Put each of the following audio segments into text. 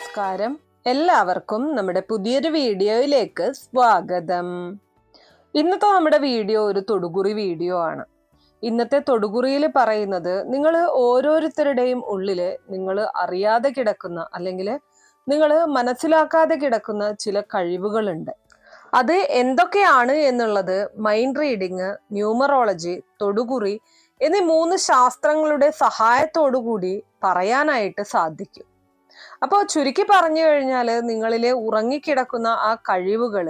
നമസ്കാരം. എല്ലാവർക്കും നമ്മുടെ പുതിയൊരു വീഡിയോയിലേക്ക് സ്വാഗതം. ഇന്നത്തെ നമ്മുടെ വീഡിയോ ഒരു തൊടുകുറി വീഡിയോ ആണ്. ഇന്നത്തെ തൊടുകുറിയിൽ പറയുന്നത് നിങ്ങൾ ഓരോരുത്തരുടെയും ഉള്ളിൽ നിങ്ങൾ അറിയാതെ കിടക്കുന്ന അല്ലെങ്കിൽ നിങ്ങൾ മനസ്സിലാക്കാതെ കിടക്കുന്ന ചില കഴിവുകളുണ്ട്. അത് എന്തൊക്കെയാണ് എന്നുള്ളത് മൈൻഡ് റീഡിങ് ന്യൂമറോളജി തൊടുകുറി എന്നീ മൂന്ന് ശാസ്ത്രങ്ങളുടെ സഹായത്തോടു കൂടി പറയാനായിട്ട് സാധിക്കും. അപ്പോൾ ചുരുക്കി പറഞ്ഞു കഴിഞ്ഞാൽ നിങ്ങളിൽ ഉറങ്ങിക്കിടക്കുന്ന ആ കഴിവുകൾ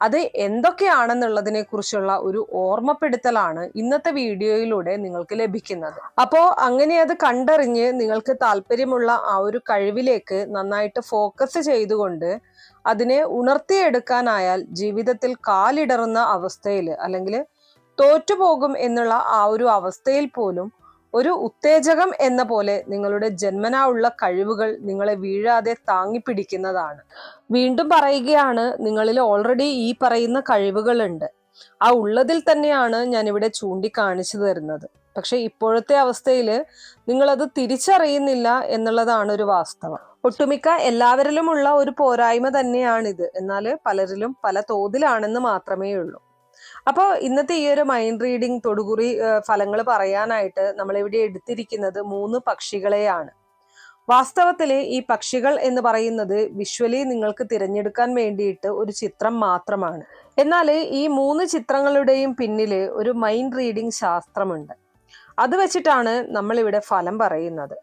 അത് എന്തൊക്കെയാണെന്നുള്ളതിനെ കുറിച്ചുള്ള ഒരു ഓർമ്മപ്പെടുത്തലാണ് ഇന്നത്തെ വീഡിയോയിലൂടെ നിങ്ങൾക്ക് ലഭിക്കുന്നത്. അപ്പോൾ അങ്ങനെ അത് കണ്ടറിഞ്ഞ് നിങ്ങൾക്ക് താല്പര്യമുള്ള ആ ഒരു കഴിവിലേക്ക് നന്നായിട്ട് ഫോക്കസ് ചെയ്തുകൊണ്ട് അതിനെ ഉണർത്തിയെടുക്കാനായാൽ ജീവിതത്തിൽ കാലിടറുന്ന അവസ്ഥയിൽ അല്ലെങ്കിൽ തോറ്റുപോകും എന്നുള്ള ആ ഒരു അവസ്ഥയിൽ പോലും ഒരു ഉത്തേജകം എന്ന പോലെ നിങ്ങളുടെ ജന്മനാ ഉള്ള കഴിവുകൾ നിങ്ങളെ വീഴാതെ താങ്ങിപ്പിടിക്കുന്നതാണ്. വീണ്ടും പറയുകയാണ് നിങ്ങളിൽ ഓൾറെഡി ഈ പറയുന്ന കഴിവുകളുണ്ട്. ആ ഉള്ളതിൽ തന്നെയാണ് ഞാൻ ഇവിടെ ചൂണ്ടിക്കാണിച്ചു തരുന്നത്. പക്ഷെ ഇപ്പോഴത്തെ അവസ്ഥയിൽ നിങ്ങളത് തിരിച്ചറിയുന്നില്ല എന്നുള്ളതാണ് ഒരു വാസ്തവം. ഒട്ടുമിക്ക എല്ലാവരിലുമുള്ള ഒരു പോരായ്മ തന്നെയാണിത്. എന്നാൽ പലരിലും പല തോതിലാണെന്ന് മാത്രമേ ഉള്ളൂ അപ്പോൾ ഇന്നത്തെ ഈ ഒരു മൈൻഡ് റീഡിംഗ് തൊടുകുറി ഫലങ്ങൾ പറയാനായിട്ട് നമ്മൾ ഇവിടെ എടുത്തിരിക്കുന്നത് മൂന്ന് പക്ഷികളെയാണ്. വാസ്തവത്തിൽ ഈ പക്ഷികൾ എന്ന് പറയുന്നത് വിഷ്വലി നിങ്ങൾക്ക് തിരഞ്ഞെടുക്കാൻ വേണ്ടിയിട്ട് ഒരു ചിത്രം മാത്രമാണ്. എന്നാൽ ഈ മൂന്ന് ചിത്രങ്ങളുടെയും പിന്നിൽ ഒരു മൈൻഡ് റീഡിംഗ് ശാസ്ത്രമുണ്ട്. അത് വെച്ചിട്ടാണ് നമ്മൾ ഇവിടെ ഫലം പറയുന്നത്.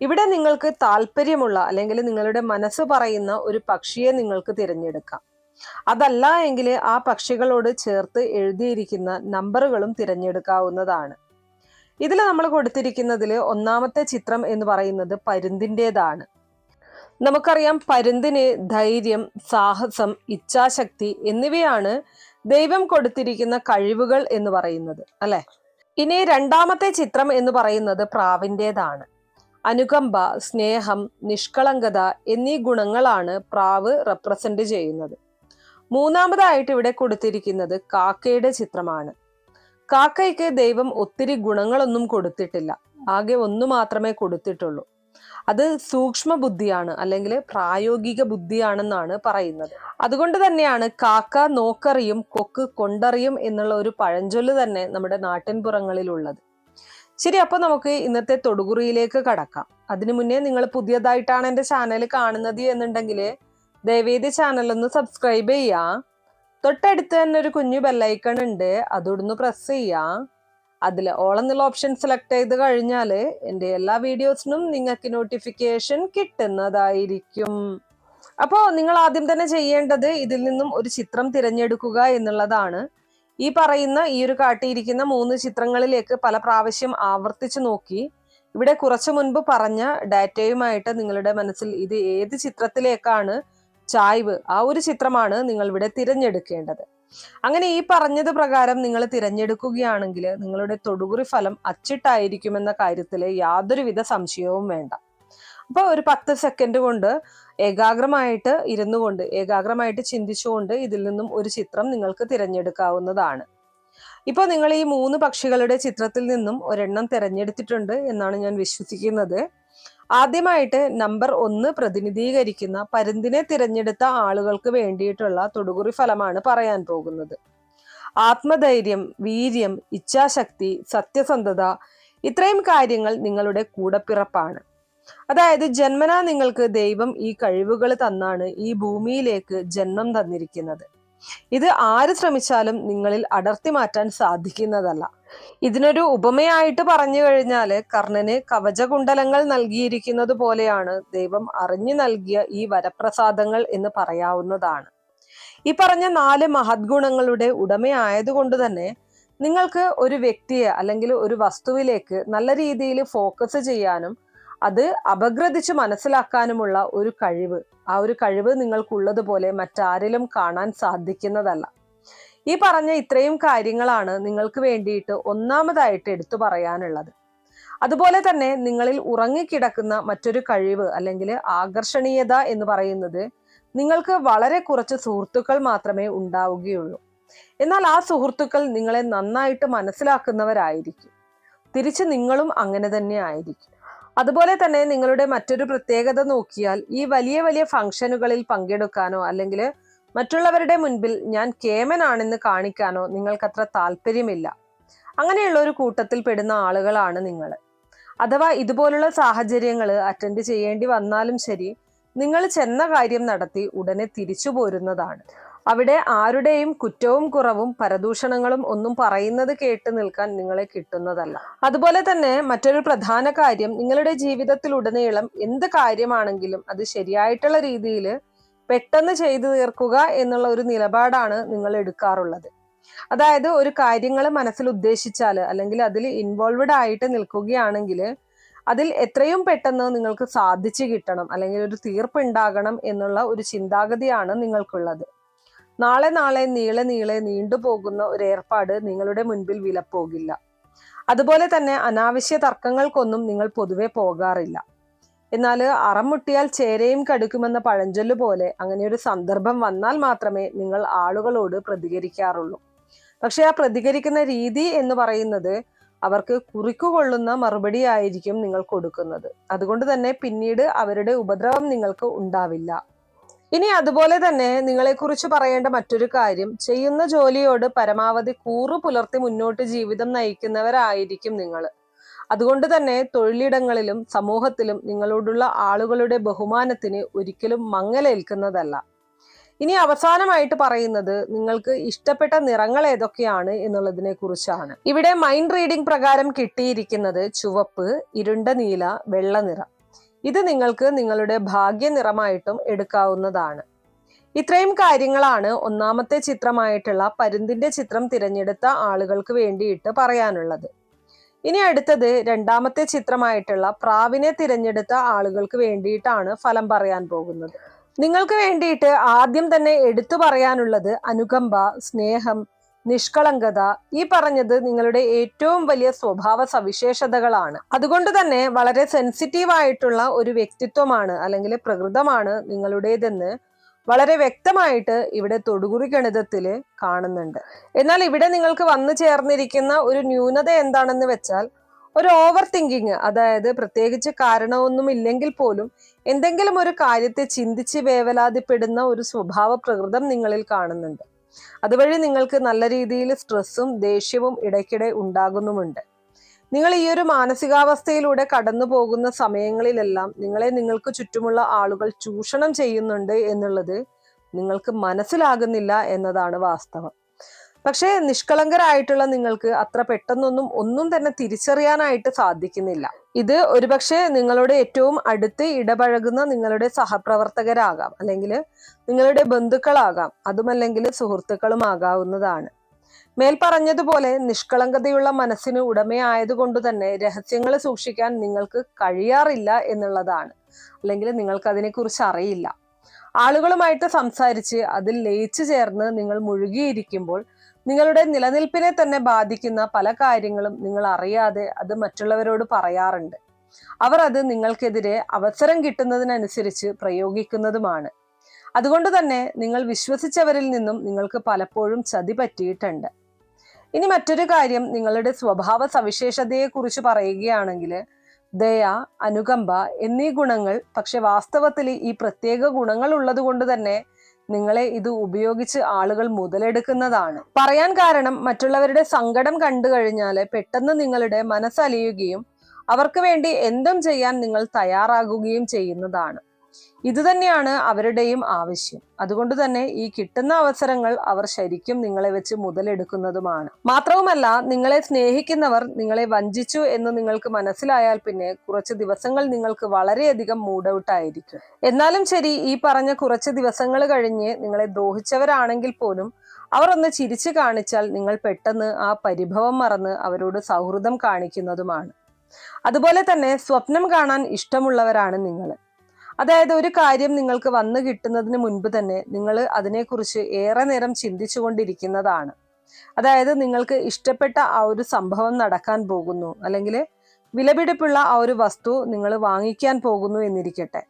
ഇവിടെ നിങ്ങൾക്ക് താല്പര്യമുള്ള അല്ലെങ്കിൽ നിങ്ങളുടെ മനസ്സ് പറയുന്ന ഒരു പക്ഷിയെ നിങ്ങൾക്ക് തിരഞ്ഞെടുക്കാം. അതല്ല എങ്കിൽ ആ പക്ഷികളോട് ചേർത്ത് എഴുതിയിരിക്കുന്ന നമ്പറുകളും തിരഞ്ഞെടുക്കാവുന്നതാണ്. ഇതിൽ നമ്മൾ കൊടുത്തിരിക്കുന്നതിൽ ഒന്നാമത്തെ ചിത്രം എന്ന് പറയുന്നത് പരുന്തിന്റെതാണ് നമുക്കറിയാം പരുന്തിന് ധൈര്യം സാഹസം ഇച്ഛാശക്തി എന്നിവയാണ് ദൈവം കൊടുത്തിരിക്കുന്ന കഴിവുകൾ എന്ന് പറയുന്നത് അല്ലെ? ഇനി രണ്ടാമത്തെ ചിത്രം എന്ന് പറയുന്നത് പ്രാവിന്റെതാണ് അനുകമ്പ സ്നേഹം നിഷ്കളങ്കത എന്നീ ഗുണങ്ങളാണ് പ്രാവ് റെപ്രസെന്റ് ചെയ്യുന്നത്. മൂന്നാമതായിട്ട് ഇവിടെ കൊടുത്തിരിക്കുന്നത് കാക്കയുടെ ചിത്രമാണ്. കാക്കയ്ക്ക് ദൈവം ഒത്തിരി ഗുണങ്ങളൊന്നും കൊടുത്തിട്ടില്ല. ആകെ ഒന്ന് മാത്രമേ കൊടുത്തിട്ടുള്ളൂ. അത് സൂക്ഷ്മ ബുദ്ധിയാണ് അല്ലെങ്കിൽ പ്രായോഗിക ബുദ്ധിയാണെന്നാണ് പറയുന്നത്. അതുകൊണ്ട് തന്നെയാണ് കാക്ക നോക്കറിയും കൊക്ക് കൊണ്ടറിയും എന്നുള്ള ഒരു പഴഞ്ചൊല്ല് തന്നെ നമ്മുടെ നാട്ടിൻപുറങ്ങളിലുള്ളത് ശരി അപ്പൊ നമുക്ക് ഇന്നത്തെ തൊടുകുറിയിലേക്ക് കടക്കാം. അതിനു മുന്നേ നിങ്ങൾ പുതിയതായിട്ടാണ് എന്റെ ചാനൽ കാണുന്നത് എന്നുണ്ടെങ്കിൽ ദയവേദി ചാനൽ ഒന്ന് സബ്സ്ക്രൈബ് ചെയ്യാം. തൊട്ടടുത്ത് തന്നെ ഒരു കുഞ്ഞു ബെല്ലൈക്കൺ ഉണ്ട്. അതൊന്ന് പ്രസ് ചെയ്യാം. അതിൽ ഓൾ എന്നുള്ള ഓപ്ഷൻ സെലക്ട് ചെയ്ത് കഴിഞ്ഞാൽ എന്റെ എല്ലാ വീഡിയോസിനും നിങ്ങൾക്ക് നോട്ടിഫിക്കേഷൻ കിട്ടുന്നതായിരിക്കും. അപ്പോൾ നിങ്ങൾ ആദ്യം തന്നെ ചെയ്യേണ്ടത് ഇതിൽ നിന്നും ഒരു ചിത്രം തിരഞ്ഞെടുക്കുക എന്നുള്ളതാണ്. ഈ പറയുന്ന ഈ ഒരു കാട്ടിയിരിക്കുന്ന മൂന്ന് ചിത്രങ്ങളിലേക്ക് പല പ്രാവശ്യം ആവർത്തിച്ചു നോക്കി. ഇവിടെ കുറച്ചു മുൻപ് പറഞ്ഞ ഡാറ്റയുമായിട്ട് നിങ്ങളുടെ മനസ്സിൽ ഇത് ഏത് ചിത്രത്തിലേക്കാണ് ചായ്വ് ആ ഒരു ചിത്രമാണ് നിങ്ങൾ ഇവിടെ തിരഞ്ഞെടുക്കേണ്ടത്. അങ്ങനെ ഈ പറഞ്ഞത് പ്രകാരം നിങ്ങൾ തിരഞ്ഞെടുക്കുകയാണെങ്കിൽ നിങ്ങളുടെ തൊടുകുറി ഫലം അച്ചിട്ടായിരിക്കുമെന്ന കാര്യത്തിൽ യാതൊരുവിധ സംശയവും വേണ്ട. അപ്പൊ ഒരു പത്ത് സെക്കൻഡ് കൊണ്ട് ഏകാഗ്രമായിട്ട് ഇരുന്നു കൊണ്ട് ഏകാഗ്രമായിട്ട് ചിന്തിച്ചുകൊണ്ട് ഇതിൽ നിന്നും ഒരു ചിത്രം നിങ്ങൾക്ക് തിരഞ്ഞെടുക്കാവുന്നതാണ്. ഇപ്പോൾ നിങ്ങൾ ഈ മൂന്ന് പക്ഷികളുടെ ചിത്രത്തിൽ നിന്നും ഒരെണ്ണം തിരഞ്ഞെടുത്തിട്ടുണ്ട് എന്നാണ് ഞാൻ വിശ്വസിക്കുന്നത്. ആദ്യമായിട്ട് നമ്പർ ഒന്ന് പ്രതിനിധീകരിക്കുന്ന പരുന്തിനെ തിരഞ്ഞെടുത്ത ആളുകൾക്ക് വേണ്ടിയിട്ടുള്ള തൊടുകുറി ഫലമാണ് പറയാൻ പോകുന്നത്. ആത്മധൈര്യം വീര്യം ഇച്ഛാശക്തി സത്യസന്ധത ഇത്രയും കാര്യങ്ങൾ നിങ്ങളുടെ കൂടപ്പിറപ്പാണ്. അതായത് ജന്മനാ നിങ്ങൾക്ക് ദൈവം ഈ കഴിവുകൾ തന്നാണ് ഈ ഭൂമിയിലേക്ക് ജന്മം തന്നിരിക്കുന്നത്. ഇത് ആര് ശ്രമിച്ചാലും നിങ്ങളിൽ അടർത്തി മാറ്റാൻ സാധിക്കുന്നതല്ല. ഇതിനൊരു ഉപമയായിട്ട് പറഞ്ഞു കഴിഞ്ഞാൽ കർണന് കവചകുണ്ടലങ്ങൾ നൽകിയിരിക്കുന്നത് പോലെയാണ് ദൈവം അറിഞ്ഞു നൽകിയ ഈ വരപ്രസാദങ്ങൾ എന്ന് പറയാവുന്നതാണ്. ഈ പറഞ്ഞ നാല് മഹദ്ഗുണങ്ങളുടെ ഉടമയായതുകൊണ്ട് തന്നെ നിങ്ങൾക്ക് ഒരു വ്യക്തിയെ അല്ലെങ്കിൽ ഒരു വസ്തുവിലേക്ക് നല്ല രീതിയിൽ ഫോക്കസ് ചെയ്യാനും അത് അപഗ്രഥിച്ച് മനസ്സിലാക്കാനുമുള്ള ഒരു കഴിവ് ആ ഒരു കഴിവ് നിങ്ങൾക്കുള്ളതുപോലെ മറ്റാരിലും കാണാൻ സാധിക്കുന്നതല്ല. ഈ പറഞ്ഞ ഇത്രയും കാര്യങ്ങളാണ് നിങ്ങൾക്ക് വേണ്ടിയിട്ട് ഒന്നാമതായിട്ട് എടുത്തു പറയാനുള്ളത്. അതുപോലെ തന്നെ നിങ്ങളിൽ ഉറങ്ങിക്കിടക്കുന്ന മറ്റൊരു കഴിവ് അല്ലെങ്കിൽ ആകർഷണീയത എന്ന് പറയുന്നത് നിങ്ങൾക്ക് വളരെ കുറച്ച് സുഹൃത്തുക്കൾ മാത്രമേ ഉണ്ടാവുകയുള്ളൂ. എന്നാൽ ആ സുഹൃത്തുക്കൾ നിങ്ങളെ നന്നായിട്ട് മനസ്സിലാക്കുന്നവരായിരിക്കും. തിരിച്ച് നിങ്ങളും അങ്ങനെ തന്നെ ആയിരിക്കും. അതുപോലെ തന്നെ നിങ്ങളുടെ മറ്റൊരു പ്രത്യേകത നോക്കിയാൽ ഈ വലിയ വലിയ ഫംഗ്ഷനുകളിൽ പങ്കെടുക്കാനോ അല്ലെങ്കിൽ മറ്റുള്ളവരുടെ മുൻപിൽ ഞാൻ കേമനാണെന്ന് കാണിക്കാനോ നിങ്ങൾക്കത്ര താല്പര്യമില്ല. അങ്ങനെയുള്ള ഒരു കൂട്ടത്തിൽ പെടുന്ന ആളുകളാണ് നിങ്ങൾ. അഥവാ ഇതുപോലുള്ള സാഹചര്യങ്ങൾ അറ്റൻഡ് ചെയ്യേണ്ടി വന്നാലും ശരി നിങ്ങൾ ചെന്ന കാര്യം നടത്തി ഉടനെ തിരിച്ചു പോരുന്നതാണ് അവിടെ ആരുടെയും കുറ്റവും കുറവും പരദൂഷണങ്ങളും ഒന്നും പറയുന്നത് കേട്ട് നിൽക്കാൻ നിങ്ങളെ കിട്ടുന്നതല്ല. അതുപോലെ തന്നെ മറ്റൊരു പ്രധാന കാര്യം നിങ്ങളുടെ ജീവിതത്തിലുടനീളം എന്ത് കാര്യമാണെങ്കിലും അത് ശരിയായിട്ടുള്ള രീതിയിൽ പെട്ടെന്ന് ചെയ്തു തീർക്കുക എന്നുള്ള ഒരു നിലപാടാണ് നിങ്ങൾ എടുക്കാറുള്ളത്. അതായത് ഒരു കാര്യങ്ങൾ മനസ്സിൽ ഉദ്ദേശിച്ചാൽ അല്ലെങ്കിൽ അതിൽ ഇൻവോൾവഡ് ആയിട്ട് നിൽക്കുകയാണെങ്കിൽ അതിൽ എത്രയും പെട്ടെന്ന് നിങ്ങൾക്ക് സാധിച്ചു കിട്ടണം അല്ലെങ്കിൽ ഒരു തീർപ്പുണ്ടാകണം എന്നുള്ള ഒരു ചിന്താഗതിയാണ് നിങ്ങൾക്കുള്ളത്. നാളെ നാളെ നീളെ നീളെ നീണ്ടുപോകുന്ന ഒരു ഏർപ്പാട് നിങ്ങളുടെ മുൻപിൽ വിലപ്പോകില്ല. അതുപോലെ തന്നെ അനാവശ്യ തർക്കങ്ങൾക്കൊന്നും നിങ്ങൾ പൊതുവെ പോകാറില്ല. എന്നാൽ അറം മുട്ടിയാൽ ചേരയും കടുക്കുമെന്ന പഴഞ്ചൊല്ല് പോലെ അങ്ങനെ ഒരു സന്ദർഭം വന്നാൽ മാത്രമേ നിങ്ങൾ ആളുകളോട് പ്രതികരിക്കാറുള്ളൂ. പക്ഷെ ആ പ്രതികരിക്കുന്ന രീതി എന്ന് പറയുന്നത് അവർക്ക് കുറിക്കുകൊള്ളുന്ന മറുപടി ആയിരിക്കും നിങ്ങൾ കൊടുക്കുന്നത്. അതുകൊണ്ട് തന്നെ പിന്നീട് അവരുടെ ഉപദ്രവം നിങ്ങൾക്ക് ഉണ്ടാവില്ല. ഇനി അതുപോലെ തന്നെ നിങ്ങളെക്കുറിച്ച് പറയേണ്ട മറ്റൊരു കാര്യം ചെയ്യുന്ന ജോലിയോട് പരമാവധി കൂറു പുലർത്തി മുന്നോട്ട് ജീവിതം നയിക്കുന്നവരായിരിക്കും നിങ്ങൾ അതുകൊണ്ട് തന്നെ തൊഴിലിടങ്ങളിലും സമൂഹത്തിലും നിങ്ങളോടുള്ള ആളുകളുടെ ബഹുമാനത്തിന് ഒരിക്കലും മങ്ങലേൽക്കുന്നതല്ല. ഇനി അവസാനമായിട്ട് പറയുന്നത് നിങ്ങൾക്ക് ഇഷ്ടപ്പെട്ട നിറങ്ങൾ ഏതൊക്കെയാണ് എന്നുള്ളതിനെ കുറിച്ചാണ് ഇവിടെ മൈൻഡ് റീഡിംഗ് പ്രകാരം കിട്ടിയിരിക്കുന്നത് ചുവപ്പ് ഇരുണ്ട നീല വെള്ള നിറം. ഇത് നിങ്ങൾക്ക് നിങ്ങളുടെ ഭാഗ്യ നിറമായിട്ടും എടുക്കാവുന്നതാണ്. ഇത്രയും കാര്യങ്ങളാണ് ഒന്നാമത്തെ ചിത്രമായിട്ടുള്ള പരുന്തിന്റെ ചിത്രം തിരഞ്ഞെടുത്ത ആളുകൾക്ക് വേണ്ടിയിട്ട് പറയാനുള്ളത്. ഇനി അടുത്തത് രണ്ടാമത്തെ ചിത്രമായിട്ടുള്ള പ്രാവിനെ തിരഞ്ഞെടുത്ത ആളുകൾക്ക് വേണ്ടിയിട്ടാണ് ഫലം പറയാൻ പോകുന്നത്. നിങ്ങൾക്ക് വേണ്ടിയിട്ട് ആദ്യം തന്നെ എടുത്തു പറയാനുള്ളത് അനുകമ്പ സ്നേഹം നിഷ്കളങ്കത. ഈ പറഞ്ഞത് നിങ്ങളുടെ ഏറ്റവും വലിയ സ്വഭാവ സവിശേഷതകളാണ്. അതുകൊണ്ട് തന്നെ വളരെ സെൻസിറ്റീവ് ആയിട്ടുള്ള ഒരു വ്യക്തിത്വമാണ് അല്ലെങ്കിൽ പ്രകൃതമാണ് നിങ്ങളുടേതെന്ന് വളരെ വ്യക്തമായിട്ട് ഇവിടെ തൊടുകുറി ഗണിതത്തിൽ കാണുന്നുണ്ട്. എന്നാൽ ഇവിടെ നിങ്ങൾക്ക് വന്നു ചേർന്നിരിക്കുന്ന ഒരു ന്യൂനത എന്താണെന്ന് വെച്ചാൽ ഒരു ഓവർ തിങ്കിങ് അതായത് പ്രത്യേകിച്ച് കാരണമൊന്നും ഇല്ലെങ്കിൽ പോലും എന്തെങ്കിലും ഒരു കാര്യത്തെ ചിന്തിച്ച് വേവലാതിപ്പെടുന്ന ഒരു സ്വഭാവ പ്രകൃതം നിങ്ങളിൽ കാണുന്നുണ്ട്. അതുവഴി നിങ്ങൾക്ക് നല്ല രീതിയിൽ സ്ട്രെസ്സും ദേഷ്യവും ഇടയ്ക്കിടെ ഉണ്ടാകുന്നുമുണ്ട്. നിങ്ങൾ ഈ ഒരു മാനസികാവസ്ഥയിലൂടെ കടന്നു പോകുന്ന സമയങ്ങളിലെല്ലാം നിങ്ങളെ നിങ്ങൾക്ക് ചുറ്റുമുള്ള ആളുകൾ ചൂഷണം ചെയ്യുന്നുണ്ട് എന്നുള്ളത് നിങ്ങൾക്ക് മനസ്സിലാകുന്നില്ല എന്നതാണ് വാസ്തവം. പക്ഷേ നിഷ്കളങ്കരായിട്ടുള്ള നിങ്ങൾക്ക് അത്ര പെട്ടെന്നൊന്നും ഒന്നും തന്നെ തിരിച്ചറിയാനായിട്ട് സാധിക്കുന്നില്ല. ഇത് ഒരുപക്ഷെ നിങ്ങളുടെ ഏറ്റവും അടുത്ത് ഇടപഴകുന്ന നിങ്ങളുടെ സഹപ്രവർത്തകരാകാം. അല്ലെങ്കിൽ നിങ്ങളുടെ ബന്ധുക്കളാകാം. അതുമല്ലെങ്കിൽ സുഹൃത്തുക്കളും ആകാവുന്നതാണ് മേൽ പറഞ്ഞതുപോലെ നിഷ്കളങ്കതയുള്ള മനസ്സിന് ഉടമയായതുകൊണ്ട് തന്നെ രഹസ്യങ്ങൾ സൂക്ഷിക്കാൻ നിങ്ങൾക്ക് കഴിയാറില്ല എന്നുള്ളതാണ്. അല്ലെങ്കിൽ നിങ്ങൾക്ക് അതിനെക്കുറിച്ച് അറിയില്ല. ആളുകളുമായിട്ട് സംസാരിച്ച് അതിൽ ലയിച്ചു ചേർന്ന് നിങ്ങൾ മുഴുകിയിരിക്കുമ്പോൾ നിങ്ങളുടെ നിലനിൽപ്പിനെ തന്നെ ബാധിക്കുന്ന പല കാര്യങ്ങളും നിങ്ങൾ അറിയാതെ അത് മറ്റുള്ളവരോട് പറയാറുണ്ട്. അവർ അത് നിങ്ങൾക്കെതിരെ അവസരം കിട്ടുന്നതിനനുസരിച്ച് പ്രയോഗിക്കുന്നതുമാണ്. അതുകൊണ്ട് തന്നെ നിങ്ങൾ വിശ്വസിച്ചവരിൽ നിന്നും നിങ്ങൾക്ക് പലപ്പോഴും ചതി പറ്റിയിട്ടുണ്ട്. ഇനി മറ്റൊരു കാര്യം നിങ്ങളുടെ സ്വഭാവ സവിശേഷതയെക്കുറിച്ച് പറയുകയാണെങ്കിൽ ദയ അനുകമ്പ എന്നീ ഗുണങ്ങൾ പക്ഷെ വാസ്തവത്തിൽ ഈ പ്രത്യേക ഗുണങ്ങൾ ഉള്ളത് കൊണ്ട് തന്നെ നിങ്ങളെ ഇത് ഉപയോഗിച്ച് ആളുകൾ മുതലെടുക്കുന്നതാണ്. പറയാൻ കാരണം മറ്റുള്ളവരുടെ സങ്കടം കണ്ടു കഴിഞ്ഞാൽ പെട്ടെന്ന് നിങ്ങളുടെ മനസ്സലിയുകയും അവർക്ക് വേണ്ടി എന്തും ചെയ്യാൻ നിങ്ങൾ തയ്യാറാകുകയും ചെയ്യുന്നതാണ്. ഇതുതന്നെയാണ് അവരുടെയും ആവശ്യം. അതുകൊണ്ട് തന്നെ ഈ കിട്ടുന്ന അവസരങ്ങൾ അവർ ശരിക്കും നിങ്ങളെ വെച്ച് മുതലെടുക്കുന്നതുമാണ്. മാത്രവുമല്ല നിങ്ങളെ സ്നേഹിക്കുന്നവർ നിങ്ങളെ വഞ്ചിച്ചു എന്ന് നിങ്ങൾക്ക് മനസ്സിലായാൽ പിന്നെ കുറച്ച് ദിവസങ്ങൾ നിങ്ങൾക്ക് വളരെയധികം മൂഡൌട്ടായിരിക്കും എന്നാലും ശരി ഈ പറഞ്ഞ കുറച്ച് ദിവസങ്ങൾ കഴിഞ്ഞ് നിങ്ങളെ ദ്രോഹിച്ചവരാണെങ്കിൽ പോലും അവർ ഒന്ന് ചിരിച്ചു കാണിച്ചാൽ നിങ്ങൾ പെട്ടെന്ന് ആ പരിഭവം മറന്ന് അവരോട് സൗഹൃദം കാണിക്കുന്നതുമാണ്. അതുപോലെ തന്നെ സ്വപ്നം കാണാൻ ഇഷ്ടമുള്ളവരാണ് നിങ്ങൾ അതായത് ഒരു കാര്യം നിങ്ങൾക്ക് വന്നു കിട്ടുന്നതിന് മുൻപ് തന്നെ നിങ്ങൾ അതിനെക്കുറിച്ച് ഏറെ നേരം ചിന്തിച്ചു കൊണ്ടിരിക്കുന്നതാണ് അതായത് നിങ്ങൾക്ക് ഇഷ്ടപ്പെട്ട ആ ഒരു സംഭവം നടക്കാൻ പോകുന്നു അല്ലെങ്കിൽ വിലപിടിപ്പുള്ള ആ ഒരു വസ്തു നിങ്ങൾ വാങ്ങിക്കാൻ പോകുന്നു എന്നിരിക്കട്ടെ.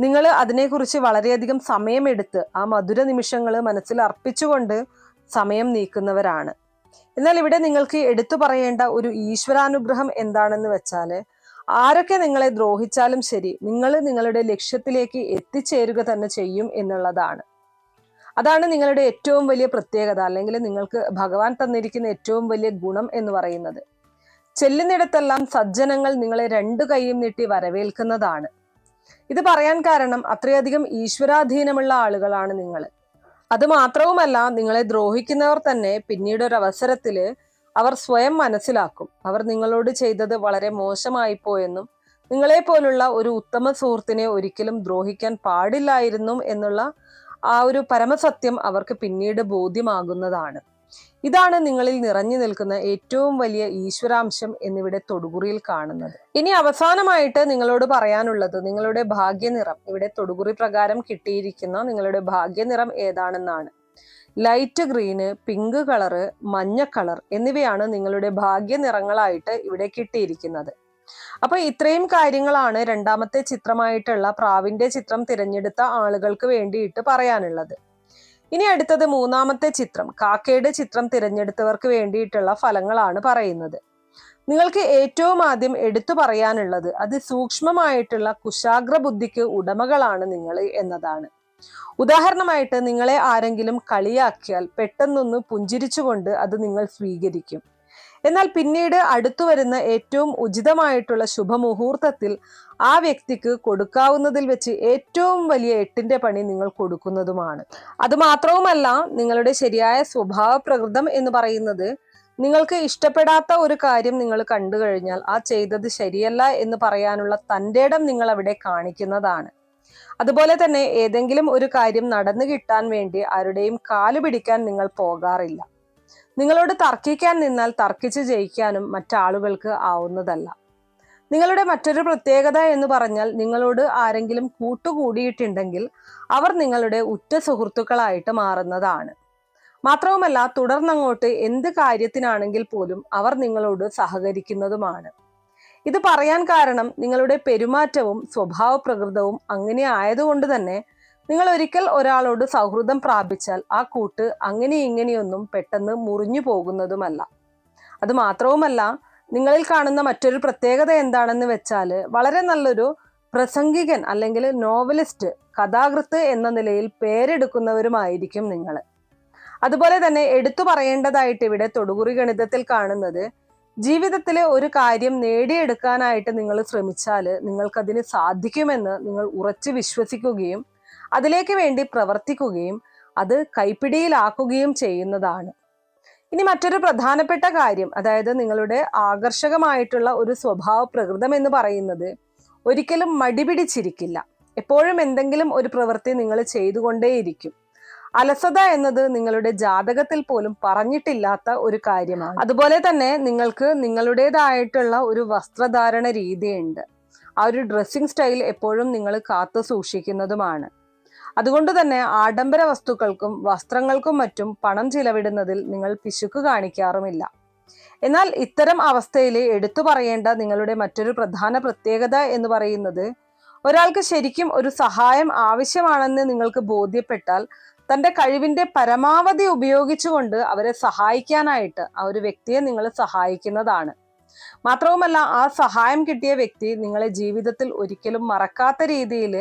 നിങ്ങൾ അതിനെക്കുറിച്ച് വളരെയധികം സമയമെടുത്ത് ആ മധുര നിമിഷങ്ങൾ മനസ്സിൽ അർപ്പിച്ചുകൊണ്ട് സമയം നീക്കുന്നവരാണ്. എന്നാൽ ഇവിടെ നിങ്ങൾക്ക് എടുത്തു പറയേണ്ട ഒരു ഈശ്വരാനുഗ്രഹം എന്താണെന്ന് വെച്ചാൽ ആരൊക്കെ നിങ്ങളെ ദ്രോഹിച്ചാലും ശരി നിങ്ങൾ നിങ്ങളുടെ ലക്ഷ്യത്തിലേക്ക് എത്തിച്ചേരുക തന്നെ ചെയ്യും എന്നുള്ളതാണ്. അതാണ് നിങ്ങളുടെ ഏറ്റവും വലിയ പ്രത്യേകത അല്ലെങ്കിൽ നിങ്ങൾക്ക് ഭഗവാൻ തന്നിരിക്കുന്ന ഏറ്റവും വലിയ ഗുണം എന്ന് പറയുന്നത്. ചെല്ലുന്നിടത്തെല്ലാം സജ്ജനങ്ങൾ നിങ്ങളെ രണ്ടു കൈയും നീട്ടി വരവേൽക്കുന്നതാണ്. ഇത് പറയാൻ കാരണം അത്രയധികം ഈശ്വരാധീനമുള്ള ആളുകളാണ് നിങ്ങൾ. അത് മാത്രവുമല്ല നിങ്ങളെ ദ്രോഹിക്കുന്നവർ തന്നെ പിന്നീട് ഒരു അവസരത്തിൽ അവർ സ്വയം മനസ്സിലാക്കും. അവർ നിങ്ങളോട് ചെയ്തത് വളരെ മോശമായി പോയെന്നും നിങ്ങളെ പോലുള്ള ഒരു ഉത്തമ സുഹൃത്തിനെ ഒരിക്കലും ദ്രോഹിക്കാൻ പാടില്ലായിരുന്നു എന്നുള്ള ആ ഒരു പരമസത്യം അവർക്ക് പിന്നീട് ബോധ്യമാകുന്നതാണ്. ഇതാണ് നിങ്ങളിൽ നിറഞ്ഞു നിൽക്കുന്ന ഏറ്റവും വലിയ ഈശ്വരാംശം എന്നിവിടെ തൊടുകുറിയിൽ കാണുന്നത്. ഇനി അവസാനമായിട്ട് നിങ്ങളോട് പറയാനുള്ളത് നിങ്ങളുടെ ഭാഗ്യനിറം. ഇവിടെ തൊടുകുറി പ്രകാരം കിട്ടിയിരിക്കുന്ന നിങ്ങളുടെ ഭാഗ്യനിറം ഏതാണെന്നാണ്. ലൈറ്റ് ഗ്രീന് പിങ്ക് കളറ് മഞ്ഞ കളർ എന്നിവയാണ് നിങ്ങളുടെ ഭാഗ്യ നിറങ്ങളായിട്ട് ഇവിടെ കിട്ടിയിരിക്കുന്നത്. അപ്പൊ ഇത്രയും കാര്യങ്ങളാണ് രണ്ടാമത്തെ ചിത്രമായിട്ടുള്ള പ്രാവിന്റെ ചിത്രം തിരഞ്ഞെടുത്ത ആളുകൾക്ക് വേണ്ടിയിട്ട് പറയാനുള്ളത്. ഇനി അടുത്തത് മൂന്നാമത്തെ ചിത്രം കാക്കയുടെ ചിത്രം തിരഞ്ഞെടുത്തവർക്ക് വേണ്ടിയിട്ടുള്ള ഫലങ്ങളാണ് പറയുന്നത്. നിങ്ങൾക്ക് ഏറ്റവും ആദ്യം എടുത്തു പറയാനുള്ളത് അത് സൂക്ഷ്മമായിട്ടുള്ള കുശാഗ്ര ബുദ്ധിക്ക് ഉടമകളാണ് നിങ്ങൾ എന്നതാണ്. ഉദാഹരണമായിട്ട് നിങ്ങളെ ആരെങ്കിലും കളിയാക്കിയാൽ പെട്ടെന്നൊന്ന് പുഞ്ചിരിച്ചുകൊണ്ട് അത് നിങ്ങൾ സ്വീകരിക്കും. എന്നാൽ പിന്നീട് അടുത്തു വരുന്ന ഏറ്റവും ഉചിതമായിട്ടുള്ള ശുഭമുഹൂർത്തത്തിൽ ആ വ്യക്തിക്ക് കൊടുക്കാവുന്നതിൽ വെച്ച് ഏറ്റവും വലിയ എട്ടിന്റെ പണി നിങ്ങൾ കൊടുക്കുന്നതുമാണ്. അത് മാത്രവുമല്ല നിങ്ങളുടെ ശരിയായ സ്വഭാവ പ്രകൃതം എന്ന് പറയുന്നത് നിങ്ങൾക്ക് ഇഷ്ടപ്പെടാത്ത ഒരു കാര്യം നിങ്ങൾ കണ്ടു കഴിഞ്ഞാൽ ആ ചെയ്തത് ശരിയല്ല എന്ന് പറയാനുള്ള തന്റെ ഇടം നിങ്ങൾ അവിടെ കാണിക്കുന്നതാണ്. അതുപോലെ തന്നെ ഏതെങ്കിലും ഒരു കാര്യം നടന്നു കിട്ടാൻ വേണ്ടി ആരുടെയും കാൽ പിടിക്കാൻ നിങ്ങൾ പോകാറില്ല. നിങ്ങളോട് തർക്കിക്കാൻ നിന്നാൽ തർക്കിച്ച് ജയിക്കാനും മറ്റാളുകൾക്ക് ആവുന്നതല്ല. നിങ്ങളുടെ മറ്റൊരു പ്രത്യേകത എന്ന് പറഞ്ഞാൽ നിങ്ങളോട് ആരെങ്കിലും കൂട്ടുകൂടിയിട്ടുണ്ടെങ്കിൽ അവർ നിങ്ങളുടെ ഉറ്റ സുഹൃത്തുക്കളായിട്ട് മാറുന്നതാണ്. മാത്രവുമല്ല തുടർന്നങ്ങോട്ട് എന്ത് കാര്യത്തിനാണെങ്കിൽ പോലും അവർ നിങ്ങളോട് സഹകരിക്കുന്നതുമാണ്. ഇത് പറയാൻ കാരണം നിങ്ങളുടെ പെരുമാറ്റവും സ്വഭാവ പ്രകൃതവും അങ്ങനെ ആയതുകൊണ്ട് തന്നെ നിങ്ങൾ ഒരിക്കൽ ഒരാളോട് സൗഹൃദം പ്രാപിച്ചാൽ ആ കൂട്ട് അങ്ങനെ ഇങ്ങനെയൊന്നും പെട്ടെന്ന് മുറിഞ്ഞു പോകുന്നതുമല്ല. അത് മാത്രവുമല്ല നിങ്ങളിൽ കാണുന്ന മറ്റൊരു പ്രത്യേകത എന്താണെന്ന് വെച്ചാൽ വളരെ നല്ലൊരു പ്രസംഗികൻ അല്ലെങ്കിൽ നോവലിസ്റ്റ് കഥാകൃത്ത് എന്ന നിലയിൽ പേരെടുക്കുന്നവരുമായിരിക്കും നിങ്ങൾ. അതുപോലെ തന്നെ എടുത്തു പറയേണ്ടതായിട്ട് ഇവിടെ തൊടുകുറി ഗണിതത്തിൽ കാണുന്നത് ജീവിതത്തിലെ ഒരു കാര്യം നേടിയെടുക്കാനായിട്ട് നിങ്ങൾ ശ്രമിച്ചാൽ നിങ്ങൾക്കതിന് സാധിക്കുമെന്ന് നിങ്ങൾ ഉറച്ചു വിശ്വസിക്കുകയും അതിലേക്ക് വേണ്ടി പ്രവർത്തിക്കുകയും അത് കൈപ്പിടിയിലാക്കുകയും ചെയ്യുന്നതാണ്. ഇനി മറ്റൊരു പ്രധാനപ്പെട്ട കാര്യം അതായത് നിങ്ങളുടെ ആകർഷകമായിട്ടുള്ള ഒരു സ്വഭാവ പ്രകൃതം എന്ന് പറയുന്നത് ഒരിക്കലും മടിപിടിച്ചിരിക്കില്ല. എപ്പോഴും എന്തെങ്കിലും ഒരു പ്രവൃത്തി നിങ്ങൾ ചെയ്തുകൊണ്ടേയിരിക്കും. അലസത എന്നത് നിങ്ങളുടെ ജാതകത്തിൽ പോലും പറഞ്ഞിട്ടില്ലാത്ത ഒരു കാര്യമാണ്. അതുപോലെ തന്നെ നിങ്ങൾക്ക് നിങ്ങളുടേതായിട്ടുള്ള ഒരു വസ്ത്രധാരണ രീതിയുണ്ട്. ആ ഒരു ഡ്രസ്സിംഗ് സ്റ്റൈൽ എപ്പോഴും നിങ്ങൾ കാത്തു സൂക്ഷിക്കുന്നതുമാണ്. അതുകൊണ്ട് തന്നെ ആഡംബര വസ്തുക്കൾക്കും വസ്ത്രങ്ങൾക്കും മറ്റും പണം ചിലവിടുന്നതിൽ നിങ്ങൾ പിശുക്ക് കാണിക്കാറുമില്ല. എന്നാൽ ഇത്തരം അവസ്ഥയിൽ എടുത്തു പറയേണ്ട നിങ്ങളുടെ മറ്റൊരു പ്രധാന പ്രത്യേകത എന്ന് പറയുന്നത് ഒരാൾക്ക് ശരിക്കും ഒരു സഹായം ആവശ്യമാണെന്ന് നിങ്ങൾക്ക് ബോധ്യപ്പെട്ടാൽ തന്റെ കഴിവിന്റെ പരമാവധി ഉപയോഗിച്ചുകൊണ്ട് അവരെ സഹായിക്കാനായിട്ട് ആ ഒരു വ്യക്തിയെ നിങ്ങൾ സഹായിക്കുന്നതാണ്. മാത്രവുമല്ല ആ സഹായം കിട്ടിയ വ്യക്തി നിങ്ങളെ ജീവിതത്തിൽ ഒരിക്കലും മറക്കാത്ത രീതിയിൽ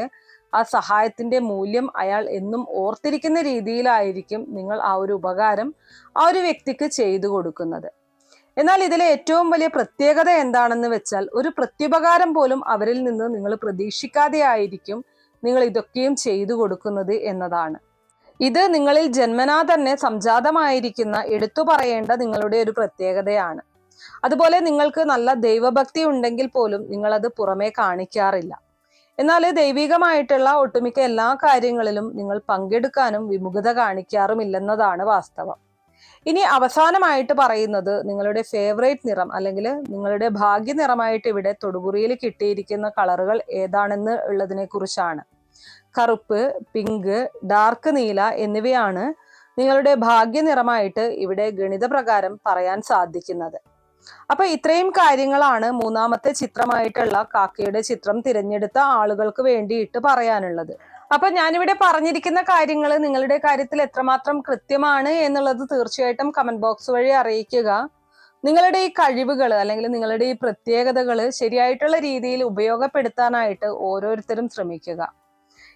ആ സഹായത്തിന്റെ മൂല്യം അയാൾ എന്നും ഓർത്തിരിക്കുന്ന രീതിയിലായിരിക്കും നിങ്ങൾ ആ ഒരു ഉപകാരം ആ ഒരു വ്യക്തിക്ക് ചെയ്തു കൊടുക്കുന്നത്. എന്നാൽ ഇതിലെ ഏറ്റവും വലിയ പ്രത്യേകത എന്താണെന്ന് വെച്ചാൽ ഒരു പ്രത്യുപകാരം പോലും അവരിൽ നിന്ന് നിങ്ങൾ പ്രതീക്ഷിക്കാതെ ആയിരിക്കും നിങ്ങൾ ഇതൊക്കെയും ചെയ്തു കൊടുക്കുന്നത് എന്നതാണ്. ഇത് നിങ്ങളിൽ ജന്മനാ തന്നെ സംജാതമായിരിക്കുന്ന എടുത്തു പറയേണ്ട നിങ്ങളുടെ ഒരു പ്രത്യേകതയാണ്. അതുപോലെ നിങ്ങൾക്ക് നല്ല ദൈവഭക്തി ഉണ്ടെങ്കിൽ പോലും നിങ്ങൾ അത് പുറമേ കാണിക്കാറില്ല. എന്നാൽ ദൈവികമായിട്ടുള്ള ഒട്ടുമിക്ക എല്ലാ കാര്യങ്ങളിലും നിങ്ങൾ പങ്കെടുക്കാനും വിമുഖത കാണിക്കാറുമില്ലെന്നതാണ് വാസ്തവം. ഇനി അവസാനമായിട്ട് പറയുന്നത് നിങ്ങളുടെ ഫേവറേറ്റ് നിറം അല്ലെങ്കിൽ നിങ്ങളുടെ ഭാഗ്യ നിറമായിട്ട് ഇവിടെ തൊടുപുറിയിൽ കിട്ടിയിരിക്കുന്ന കളറുകൾ ഏതാണെന്ന് ഉള്ളതിനെ കുറിച്ചാണ് കറുപ്പ് പിങ്ക് ഡാർക്ക് നീല എന്നിവയാണ് നിങ്ങളുടെ ഭാഗ്യ നിറമായിട്ട് ഇവിടെ ഗണിത പ്രകാരം പറയാൻ സാധിക്കുന്നത്. അപ്പൊ ഇത്രയും കാര്യങ്ങളാണ് മൂന്നാമത്തെ ചിത്രമായിട്ടുള്ള കാക്കയുടെ ചിത്രം തിരഞ്ഞെടുത്ത ആളുകൾക്ക് വേണ്ടിയിട്ട് പറയാനുള്ളത്. അപ്പൊ ഞാനിവിടെ പറഞ്ഞിരിക്കുന്ന കാര്യങ്ങൾ നിങ്ങളുടെ കാര്യത്തിൽ എത്രമാത്രം കൃത്യമാണ് എന്നുള്ളത് തീർച്ചയായിട്ടും കമന്റ് ബോക്സ് വഴി അറിയിക്കുക. നിങ്ങളുടെ ഈ കഴിവുകൾ അല്ലെങ്കിൽ നിങ്ങളുടെ ഈ പ്രത്യേകതകൾ ശരിയായിട്ടുള്ള രീതിയിൽ ഉപയോഗപ്പെടുത്താനായിട്ട് ഓരോരുത്തരും ശ്രമിക്കുക.